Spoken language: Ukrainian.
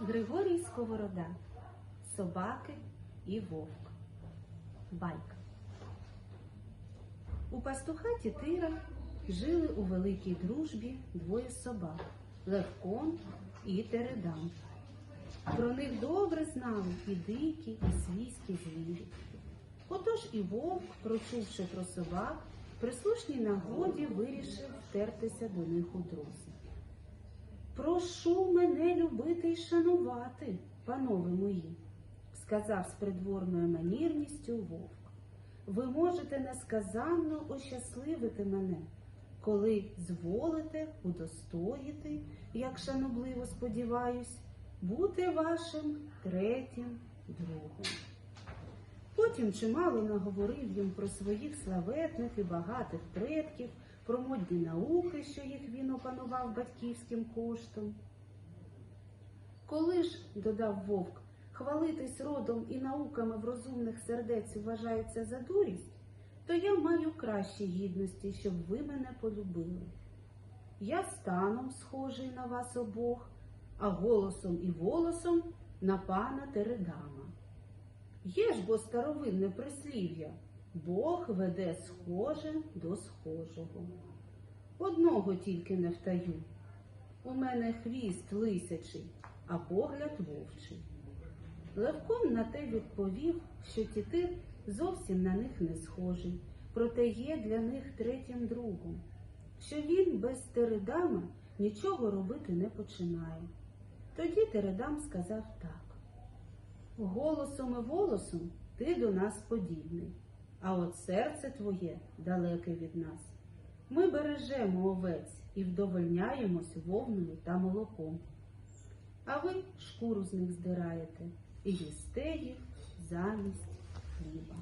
Григорій Сковорода. Собаки і вовк. Байка. У пастуха Тітира жили у великій дружбі двоє собак Левкон і Тередам. Про них добре знали і дикі, і свійські звірі. Отож і вовк, прочувши про собак, при слушній нагоді вирішив втертися до них у друзі. Прошу мене любити й шанувати, панове мої, сказав з придворною манірністю вовк. Ви можете несказанно ощасливити мене, коли зволите удостоїти, як шанобливо сподіваюсь, бути вашим третім другом. Потім чимало наговорив їм про своїх славетних і багатих предків, про модні науки, що він опанував батьківським коштом. Коли ж, додав вовк, хвалитись родом і науками в розумних сердець вважається за дурість, то я маю кращі гідності, щоб ви мене полюбили. Я станом схожий на вас обох, а голосом і волосом на пана Тередама. Є ж бо старовинне прислів'я Бог веде схоже до схожого. Одного тільки не втаю. У мене хвіст лисячий, а погляд вовчий. Левком на те відповів, що тітир зовсім на них не схожий, проте є для них третім другом, що він без Тередама нічого робити не починає. Тоді Тередам сказав так. Голосом і волосом ти до нас подібний, а от серце твоє далеке від нас. Ми бережемо овець і вдовольняємось вовною та молоком. А ви шкуру з них здираєте і їсте їх замість хліба.